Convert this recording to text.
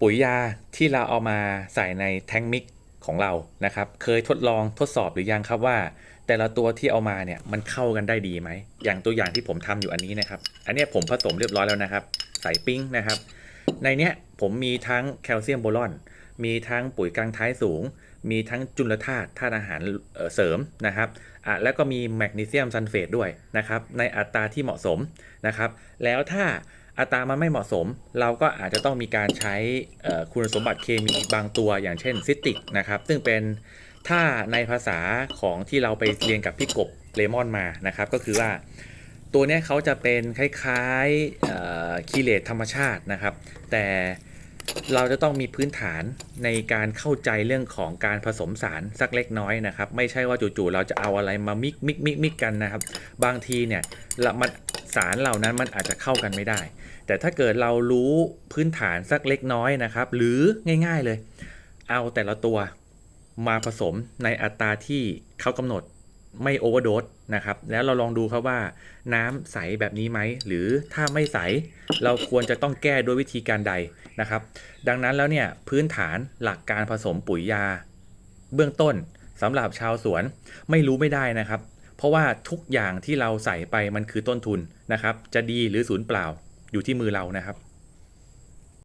ปุ๋ยยาที่เราเอามาใส่ในแทงมิกของเรานะครับ เคยทดลองทดสอบหรือยังครับว่า แต่ละตัวที่เอามาเนี่ยมันเข้ากันได้ดีไหม อย่างตัวอย่างที่ผมทำอยู่อันนี้นะครับ อันนี้ผมผสมเรียบร้อยแล้วนะครับ ใส่ปิ้งนะครับ ในเนี้ยผมมีทั้งแคลเซียมโบรอน มีทั้งปุ๋ยกลางท้ายสูง มีทั้งจุลธาตุธาตุอาหารเเสริมนะครับอะแล้วก็มีแมกนีเซียมซัลเฟตด้วยนะครับ ในอัตราที่เหมาะสมนะครับ แล้วถ้า อัตรามันไม่เหมาะสม เราก็อาจจะต้องมีการใช้คุณสมบัติเคมีบางตัวอย่างเช่นซิตริกนะครับซึ่งเป็นถ้าในภาษาของที่เราไปเรียนกับพี่กบเลมอนมานะครับ ก็คือว่าตัวนี้เขาจะเป็นคล้ายๆคีเลตธรรมชาตินะครับ แต่เราจะต้องมีพื้นฐานในการเข้าใจเรื่องของการผสมสารสักเล็กน้อยนะครับ ไม่ใช่ว่าจู่ๆเราจะเอาอะไรมามิกมิกมิกมิกกันนะครับ บางทีเนี่ยละมัน สารเหล่านั้นมันอาจจะเข้ากันไม่ได้ แต่ถ้าเกิดเรารู้พื้นฐานสักเล็กน้อยนะครับ หรือง่ายๆเลย เอาแต่ละตัวมาผสมในอัตราที่เขากำหนดไม่โอเวอร์โดสนะครับ แล้วเราลองดูครับว่าน้ำใสแบบนี้ไหม หรือถ้าไม่ใส เราควรจะต้องแก้ด้วยวิธีการใดนะครับ ดังนั้นแล้วเนี่ยพื้นฐานหลักการผสมปุ๋ยยา เบื้องต้นสำหรับชาวสวนไม่รู้ไม่ได้นะครับ เพราะว่าทุกอย่างที่เราใส่ไปมันคือต้นทุนนะครับ จะดีหรือศูนย์เปล่าอยู่ที่มือเรานะครับ